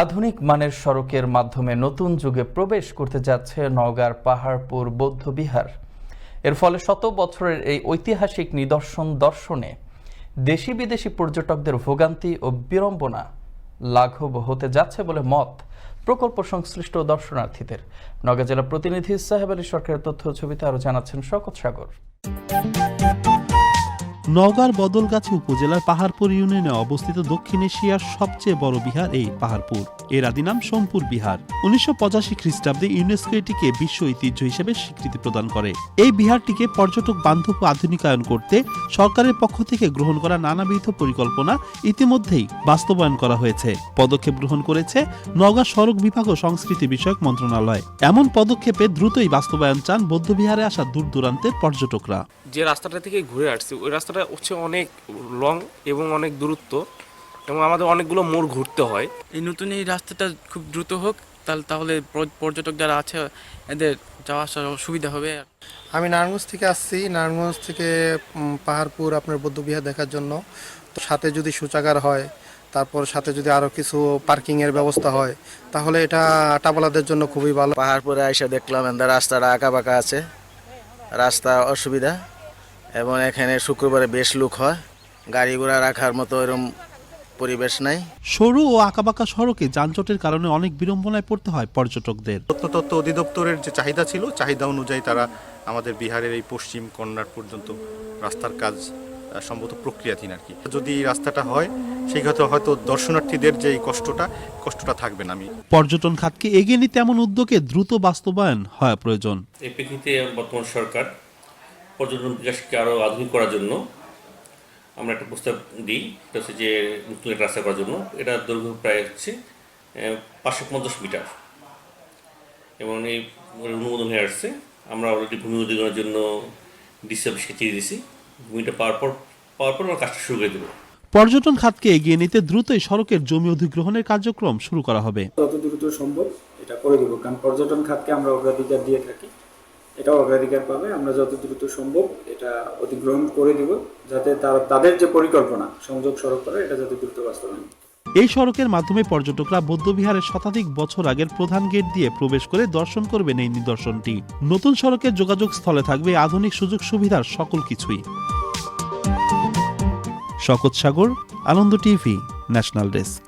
আধুনিক মানের সড়কের মাধ্যমে নতুন যুগে প্রবেশ করতে যাচ্ছে নওগাঁর পাহাড়পুর বৌদ্ধ বিহার। এর ফলে শত বছরের এই ঐতিহাসিক নিদর্শন দর্শনে দেশি বিদেশি পর্যটকদের ভোগান্তি ও বিড়ম্বনা লাঘব হতে যাচ্ছে বলে মত প্রকল্প সংশ্লিষ্ট দর্শনার্থীদের। নওগাঁ জেলা প্রতিনিধি সাহেব আলী সরকারের তথ্য ছবিতে আরও জানাচ্ছেন শকত সাগর। নওগাঁর বদলগাছি উপজেলার পাহাড়পুর ইউনিয়নে অবস্থিত দক্ষিণ এশিয়ার সবচেয়ে বড় বিহার এই পাহাড়পুর। এর আদি নাম সোমপুর বিহার। উনিশশো পঁচাশি খ্রিস্টাব্দে ইউনেস্কো এটিকে বিশ্ব ঐতিহ্য হিসেবে স্বীকৃতি প্রদান করে। এই বিহারটিকে পর্যটক বান্ধব আধুনিকায়ন করতে সরকারের পক্ষ থেকে গ্রহণ করা নানাবিধ পরিকল্পনা ইতিমধ্যেই বাস্তবায়ন করা হয়েছে। পদক্ষেপ গ্রহণ করেছে নওগাঁ সড়ক বিভাগ ও সংস্কৃতি বিষয়ক মন্ত্রণালয়। এমন পদক্ষেপে দ্রুতই বাস্তবায়ন চান বৌদ্ধবিহারে আসা দূর দূরান্তের পর্যটকরা। যে রাস্তাটা থেকে ঘুরে আসছি, ওই রাস্তাটা হচ্ছে অনেক লং এবং অনেক দূরত্ব এবং আমাদের অনেকগুলো মোড় ঘুরতে হয়। এই নতুন এই রাস্তাটা খুব দ্রুত হোক তাহলে তাহলে পর্যটক যারা আছে এদের যাওয়া আসার সুবিধা হবে। আমি নারায়ণগঞ্জ থেকে আসছি। নারায়ণগঞ্জ থেকে পাহাড়পুর আপনার বৌদ্ধবিহার দেখার জন্য। তো সাথে যদি শৌচাগার হয় তারপর সাথে যদি আরও কিছু পার্কিংয়ের ব্যবস্থা হয় তাহলে এটা আটাবালাদের জন্য খুবই ভালো। পাহাড়পুরে এসে দেখলাম এদের রাস্তাটা আঁকা বাঁকা আছে। রাস্তা অসুবিধা। এবং এখানে শুক্রবারে বেশ লোক হয়। গাড়ি ঘোড়া রাখার মতো এরকম পরিবেশ নাই। সরু ও আঁকাবাঁকা সড়কে যানজটের কারণে অনেক বিড়ম্বনায় পড়তে হয় পর্যটকদের। প্রত্নতত্ত্ব অধিদপ্তরের যে চাহিদা ছিল চাহিদা অনুযায়ী তারা আমাদের বিহারের এই পশ্চিম কর্নার পর্যন্ত রাস্তার কাজ সম্ভবত প্রক্রিয়াধীন আর কি। যদি রাস্তাটা হয় সেই ক্ষেত্রে হয়তো দর্শনার্থীদের যে এই কষ্টটা কষ্টটা থাকবে না আমি। পর্যটন খাতকে এগিয়ে নিতে এমন উদ্যোগে দ্রুত বাস্তবায়ন হয় প্রয়োজন। এই প্রেক্ষিতে বর্তমান সরকার পর্যটন বিকাশকে আরও আধুনিক করার জন্য আমরা একটা প্রস্তাব দিই। এটা হচ্ছে যে নতুন একটা রাস্তা করার জন্য। এটা দৈর্ঘ্য প্রায় হচ্ছে পাঁচশো পঞ্চাশ মিটার। এবং এই অনুমোদন হয়ে আসছে। আমরা অলরেডি ভূমি অধিগ্রহণের জন্য ডিসি অফিসকে চিঠি দিয়েছি ভূমিটা পাওয়ার পর পাওয়ার পর আমরা কাজটা শুরু করে দেবো। পর্যটন খাতকে এগিয়ে নিতে দ্রুতই সড়কের জমি অধিগ্রহণের কার্যক্রম শুরু করা হবে। যত দ্রুত সম্ভব এটা করে দেবো কারণ পর্যটন খাতকে আমরা অগ্রাধিকার দিয়ে থাকি। এটাও অগ্রাধিকার পাবে। আমরা যত দ্রুত সম্ভব এটা অধিগ্রহণ করে দিব যাতে তার তাদের যে পরিকল্পনা, সংযোগ সড়ক করা, এটা যাতে দ্রুত বাস্তবায়ন এই সড়কের মাধ্যমে পর্যটকরা বৌদ্ধবিহারের শতাধিক বছর আগের প্রধান গেট দিয়ে প্রবেশ করে দর্শন করবেন এই নিদর্শনটি। নতুন সড়কের যোগাযোগ স্থলে থাকবে আধুনিক সুযোগ সুবিধার সকল কিছুই। শকত Sagar, Anand TV, national desk.